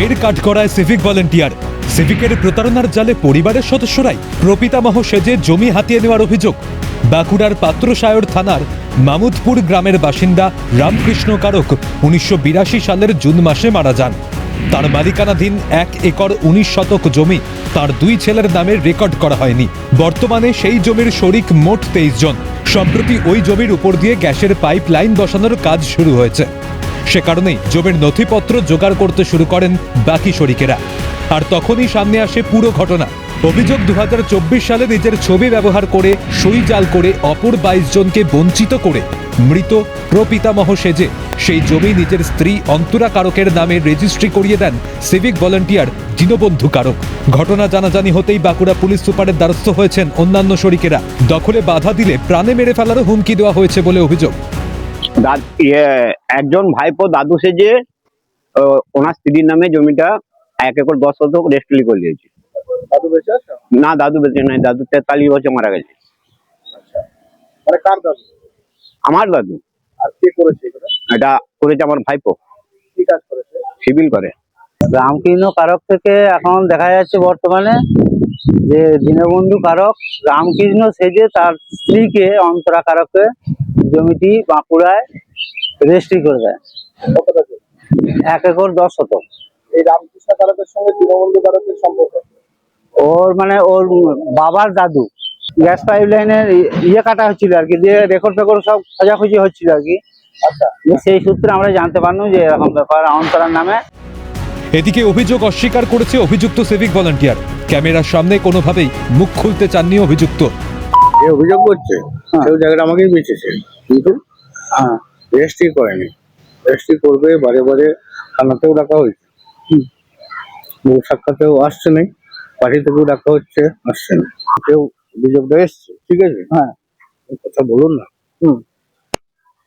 ফের কাঠগড়ায় civic volunteer সিভিকের প্রতারণার জালে পরিবারের সদস্যরাই প্রপিতামহ সেজে জমি হাতিয়ে নেওয়ার অভিযোগ। বাঁকুড়ার পাত্রসায়র থানার মামুদপুর গ্রামের বাসিন্দা রামকৃষ্ণ কারক উনিশশো বিরাশি সালের জুন মাসে মারা যান। তার মালিকানাধীন এক একর উনিশ শতক জমি তার দুই ছেলের নামে রেকর্ড করা হয়নি। বর্তমানে সেই জমির শরিক মোট তেইশ জন। সম্প্রতি ওই জমির উপর দিয়ে গ্যাসের পাইপ লাইন বসানোর কাজ শুরু হয়েছে। সে কারণেই জমির নথিপত্র জোগাড় করতে শুরু করেন বাকি শরিকেরা। আর তখনই সামনে আসে পুরো ঘটনা। অভিযোগ দু হাজার চব্বিশ সালে নিজের ছবি ব্যবহার করে, সই জাল করে অপর বাইশ জনকে বঞ্চিত করে মৃত প্রপিতামহ সেজে সেই জমি নিজের স্ত্রী অন্তরা কারকের নামে রেজিস্ট্রি করিয়ে দেন সিভিক ভলান্টিয়ার দীনবন্ধু কারক। ঘটনা জানাজানি হতেই বাঁকুড়া পুলিশ সুপারের দ্বারস্থ হয়েছেন অন্যান্য শরিকেরা। দখলে বাধা দিলে প্রাণে মেরে ফেলারও হুমকি দেওয়া হয়েছে বলে অভিযোগ। একজন ভাইপো দাদু সেজে ও, ওনার স্ত্রীর নামে জমিটা এক একর দশ শতক রেস্টলি করে দিয়েছে। দাদু বেঁচে আছে? না দাদু বেঁচে নাই দাদু তেতাল্লিশ বছর মারা গেছে। মানে কার দাদু? আমার দাদু। আর কে করেছে এটা এটা করেছে আমার ভাইপো। কি কাজ করেছে? সিভিল করে। রামকৃষ্ণ কারক থেকে এখন দেখা যাচ্ছে বর্তমানে যে দীনবন্ধু কারক রামকৃষ্ণ সেজে তার স্ত্রীকে অন্তরা কারককে জমিটি বাঁকুড়ায় রেজিস্ট্রি করে দেয়। এক একর দশ শতক। এই রামকৃষ্ণ কারকের সঙ্গে দীনবন্ধু কারকের সম্পর্ক? ওর মানে ওর বাবার দাদু গ্যাস পাইপ লাইনের ইয়ে কাটা হচ্ছিল আর কি দিয়ে রেকর্ড ফেকর্ড সব খোঁজাখুঁজি হচ্ছিল আর কি। আচ্ছা। সেই সূত্রে আমরা জানতে পারলাম যে এরকম ব্যাপার অন্তরার নামে। এদিকে অভিযোগ অস্বীকার করেছে অভিযুক্ত সিভিক ভলান্টিয়ার। ক্যামেরার সামনে কোনোভাবেই মুখ খুলতে চাননি অভিযুক্ত। যে অভিযোগ করছে? হ্যাঁ। সেও জায়গাটা আমাকেই বেঁচেছে। কিন্তু? হ্যাঁ রেজিস্ট্রি করেনি। রেজিস্ট্রি করবে বারে বারে থানাতেও ডাকা হয়েছে। বহু সাক্ষাতেও আসছে নেই পার্টি থেকেও ডাকা হচ্ছে আসছে না। কেউ অভিযোগটা এসছে ঠিক আছে? হ্যাঁ। কথা বলুন না। হুম।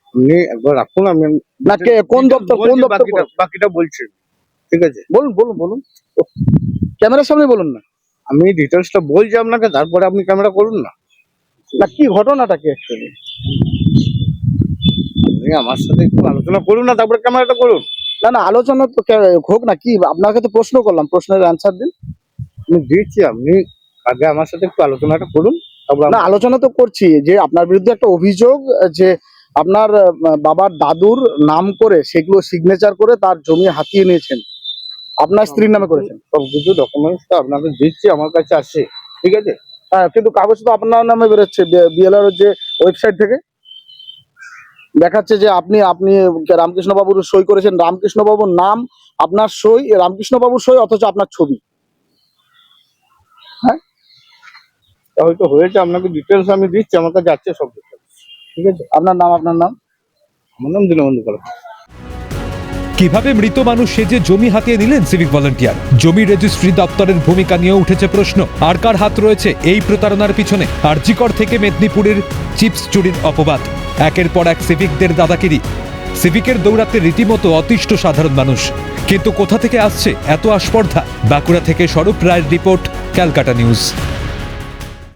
আপনি একবার রাখুন আমি কোন দপ্তর কোন দপ্তর বাকিটা বাকিটা বলছি। ঠিক আছে? বলুন বলুন বলুন। ক্যামেরার সামনে বলুন না। আমি ডিটেলসটা বলছি আপনাকে তারপরে আপনি ক্যামেরা করুন না। না কি ঘটনাটা কি অ্যাকচুয়ালি আপনি আমার সাথে একটু আলোচনা করুন না তারপরে ক্যামেরাটা করুন। না না আলোচনা তো হোক না কি আপনাকে তো প্রশ্ন করলাম প্রশ্নের অ্যান্সার দিন। আমি দিচ্ছি আপনি আগে আমার সাথে একটু আলোচনাটা করুন তারপর না আলোচনা তো করছি যে আপনার বিরুদ্ধে একটা অভিযোগ যে আপনার বাবার দাদুর নাম করে সেগুলো সিগনেচার করে তার জমি হাতিয়ে নিয়েছেন। আপনার স্ত্রীর নামে করেছেন? সব কিছু ডকুমেন্টস তো আপনাকে দিচ্ছি আমার কাছে আছে। ঠিক আছে? হ্যাঁ কিন্তু কাগজ তো আপনার নামে বেরোচ্ছে বিএলআর যে ওয়েবসাইট থেকে। দেখাচ্ছে যে আপনি আপনি রামকৃষ্ণ বাবুর সই করেছেন। রামকৃষ্ণবাবুর নাম আপনার সই রামকৃষ্ণবাবুর সই অথচ আপনার ছবি। তা হয়তো হয়েছে আপনাকে ডিটেলস আমি দিচ্ছি আমার কাছে আছে সব। ঠিক আছে? আপনার নাম আপনার নাম? আমার নাম দীনবন্ধু করা কীভাবে মৃত মানুষ সেজে জমি হাতিয়ে নিলেন সিভিক ভলান্টিয়ার জমি রেজিস্ট্রি দপ্তরের ভূমিকা নিয়ে উঠেছে প্রশ্ন। আর কার হাত রয়েছে এই প্রতারণার পিছনে? আরজিকর থেকে মেদিনীপুরের চিপস চুরির অপবাদ। একের পর এক সিভিকদের দাদাগিরি। সিভিকের দৌড়াতে রীতিমতো অতিষ্ঠ সাধারণ মানুষ। কিন্তু কোথা থেকে আসছে এত আস্পর্ধা? বাঁকুড়া থেকে স্বরূপ রায়ের রিপোর্ট, ক্যালকাটা নিউজ।